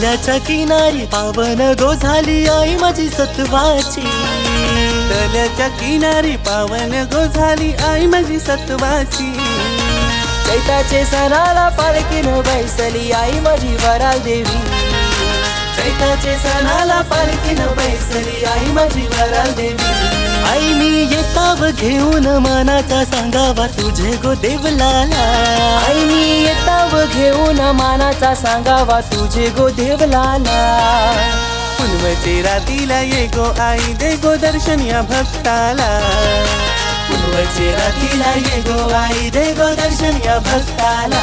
तल्याच्या किनारी पावन गो झाली आई माझी सत्वाची. तल्याच्या किनारी पावन गो झाली आई माझी सत्वाची. चैताचे सणाला पालखीनं बैसली आई माझी वराल देवी चैताचे सणाला पालखीनं बैसली आई माझी वराल देवी. आई मी येताव घेऊन मानाचा सांगावा तुझे गो देवलाला. आई मी येताव घेऊन मानाचा सांगावा तुझे गो देवलाला. पुनवचेरा रातीला ये गो आई दे गो दर्शन या भक्ताला. पुनवचेरा रातीला ये गो आई दे गो दर्शन या भक्ताला.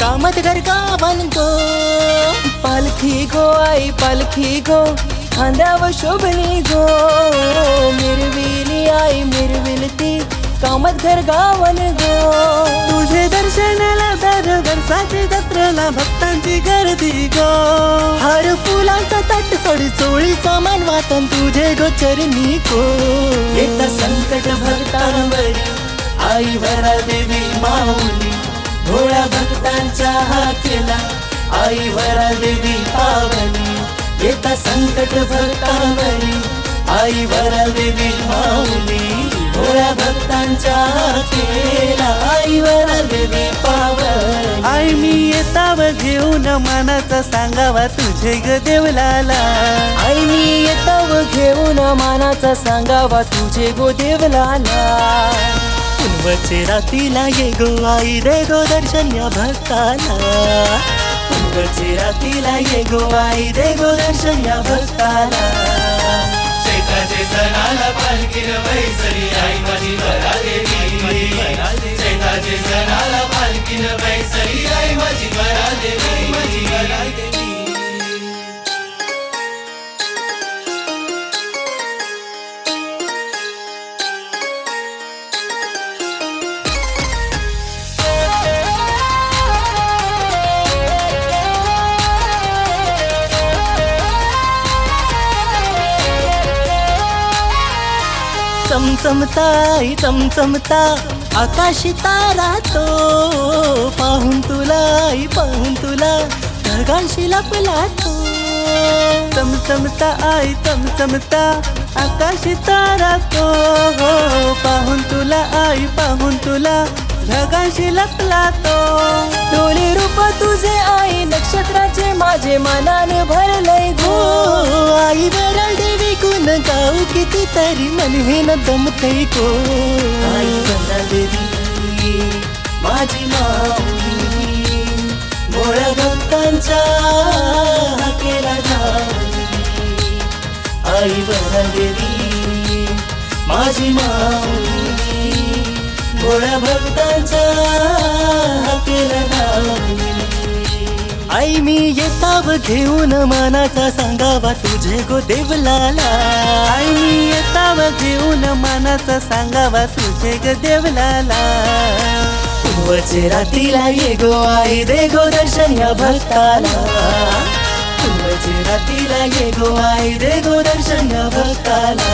कामत घर गावन गो. पालखी गो आई पालखी गो. खांद्यावर शोभली गो. मिरविली आई मिरविलती ती कामत घर गावन गो. तुझे दर्शनाला दर वर्षाची जत्रेला भक्तांची गर्दी गो. हर फुलांचा तट सोडी चोळीचा मानवातन तुझे गोचरणी गो. येत संकट भक्तांवर आई वरा देवी माऊली. भोळ्या भक्तांच्या हाकेला आई वरा देवी पावली येत संकट भक्तांवरी. आई वरा देवी माऊली भोळ्या भक्तांच्या हाकेला आई वरा देवी पावली. आई मी येताव घेऊन मानाचा सांगावा तुझे ग देवलाला. आई मी येताव घेऊन मानाचा सांगावा तुझे गो देवलाला. पुनवचे रातीला ये गो आई दे गो दर्शन या भक्ताला. पुनवचे रातीला ये गो आई दे गो दर्शन या भक्ताला. चैताचे सणाला पालखीनं बैसरी आई माझी वरादेवी चैताचे सणाला पालखीनं बैसरी आई माझी बरा देवी चमचमता आई चमचमता आकाशी तारा तो. पाहून तुला आई पाहून तुला ढगांशी लपला तो. चमचमता आई चमचमता आकाशी तारा तो. हो पाहून तुला आई पाहून तुला ढगांशी लपला तो. डोळे रूप तुझे आई नक्षत्राचे माझे मनाने भरलंय गो. आई वराल देवी गुण गाऊ किती तरी मन हे न दमते गो आई बनवली माझी माऊली भोळ्या भक्तांच्या हाकेला धावली आई बनवली माझी माऊली भोळ्या भक्तांच्या मी येताव घेऊन मानाचा सांगावा तुझे गो देवलाला. आई मी येताव घेऊन मानाचा सांगावा तुझे ग देवलाला. पूर्वचे रातीला ये गो आई दे गो दर्शन या भक्ताला. पूर्वचे रातीला ये गो आई दे गो दर्शन या भक्ताला.